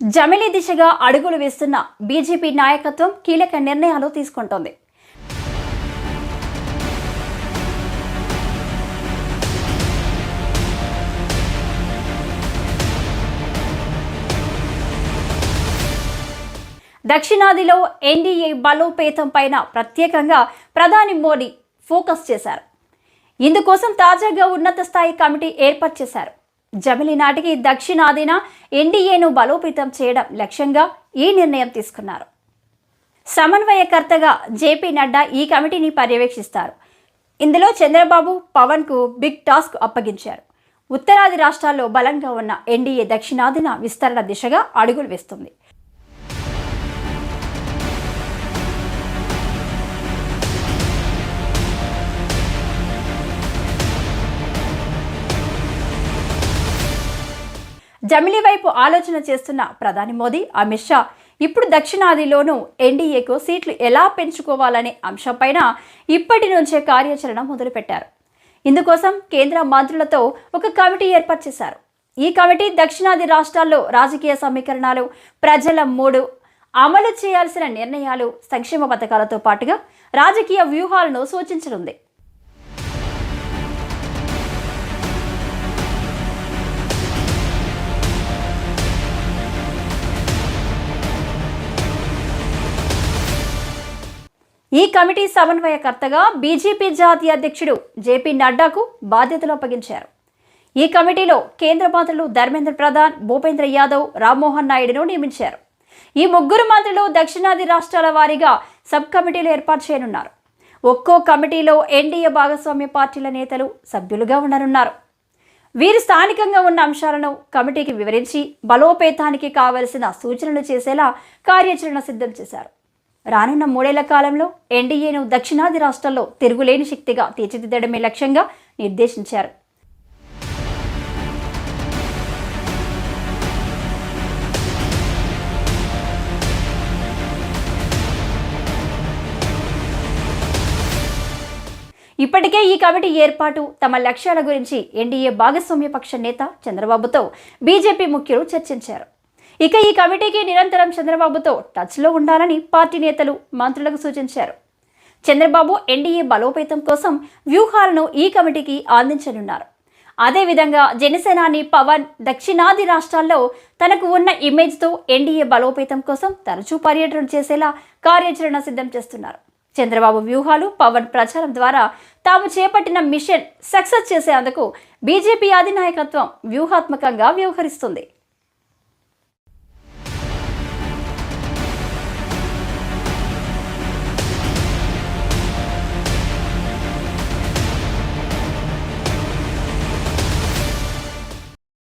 జమిలీ దిశగా అడుగులు వేస్తున్న బీజేపీ నాయకత్వం కీలక నిర్ణయాలు తీసుకుంటోంది. దక్షిణాదిలో ఎన్డీఏ బలోపేతం పైన ప్రత్యేకంగా ప్రధాని మోడీ ఫోకస్ చేశారు. ఇందుకోసం తాజాగా ఉన్నత స్థాయి కమిటీ ఏర్పాటు చేశారు. జమిలి నాటికి దక్షిణాదిన ఎన్డీఏను బలోపేతం చేయడం లక్ష్యంగా ఈ నిర్ణయం తీసుకున్నారు. సమన్వయకర్తగా జేపీ నడ్డా ఈ కమిటీని పర్యవేక్షిస్తారు. ఇందులో చంద్రబాబు పవన్కు బిగ్ టాస్క్ అప్పగించారు. ఉత్తరాది రాష్ట్రాల్లో బలంగా ఉన్న ఎన్డీఏ దక్షిణాదిన విస్తరణ దిశగా అడుగులు వేస్తుంది. జమిలి వైపు ఆలోచన చేస్తున్న ప్రధాని మోదీ అమిత్ షా ఇప్పుడు దక్షిణాదిలోనూ ఎన్డీఏకు సీట్లు ఎలా పెంచుకోవాలనే అంశంపైన ఇప్పటి నుంచే కార్యాచరణ మొదలుపెట్టారు. ఇందుకోసం కేంద్ర మంత్రులతో ఒక కమిటీ ఏర్పాటు చేశారు. ఈ కమిటీ దక్షిణాది రాష్ట్రాల్లో రాజకీయ సమీకరణాలు ప్రజల మూడు అమలు చేయాల్సిన నిర్ణయాలు సంక్షేమ పథకాలతో పాటుగా రాజకీయ వ్యూహాలను సూచించనుంది. ఈ కమిటీ సమన్వయకర్తగా బీజేపీ జాతీయ అధ్యక్షుడు జేపీ నడ్డాకు బాధ్యతలు అప్పగించారు. ఈ కమిటీలో కేంద్ర మంత్రులు ధర్మేంద్ర ప్రధాన్ భూపేంద్ర యాదవ్ రామ్మోహన్ నాయుడును నియమించారు. ఈ ముగ్గురు మంత్రులు దక్షిణాది రాష్ట్రాల వారీగా సబ్ కమిటీలు ఏర్పాటు చేయనున్నారు. ఒక్కో కమిటీలో ఎన్డీఏ భాగస్వామ్య పార్టీల నేతలు సభ్యులుగా ఉండనున్నారు. వీరు స్థానికంగా ఉన్న అంశాలను కమిటీకి వివరించి బలోపేతానికి కావలసిన సూచనలు చేసేలా కార్యాచరణ సిద్ధం చేశారు. రానున్న మూడేళ్ళ కాలంలో ఎన్డీఏను దక్షిణాది రాష్ట్రాల్లో తిరుగులేని శక్తిగా తీర్చిదిద్దడమే లక్ష్యంగా నిర్దేశించారు. ఇప్పటికే ఈ కమిటీ ఏర్పాటు తమ లక్ష్యాల గురించి ఎన్డీఏ భాగస్వామ్య పక్ష నేత చంద్రబాబుతో బీజేపీ ముఖ్యులు చర్చించారు. ఇక ఈ కమిటీకి నిరంతరం చంద్రబాబుతో టచ్లో ఉండాలని పార్టీ నేతలు మంత్రులకు సూచించారు. చంద్రబాబు ఎన్డీఏ బలోపేతం కోసం వ్యూహాలను ఈ కమిటీకి అందించనున్నారు. అదేవిధంగా జనసేనాని పవన్ దక్షిణాది రాష్ట్రాల్లో తనకు ఉన్న ఇమేజ్తో ఎన్డీఏ బలోపేతం కోసం తరచూ పర్యటన చేసేలా కార్యాచరణ సిద్ధం చేస్తున్నారు. చంద్రబాబు వ్యూహాలు పవన్ ప్రచారం ద్వారా తాము చేపట్టిన మిషన్ సక్సెస్ చేసేందుకు బీజేపీ అధినాయకత్వం వ్యూహాత్మకంగా వ్యవహరిస్తుంది.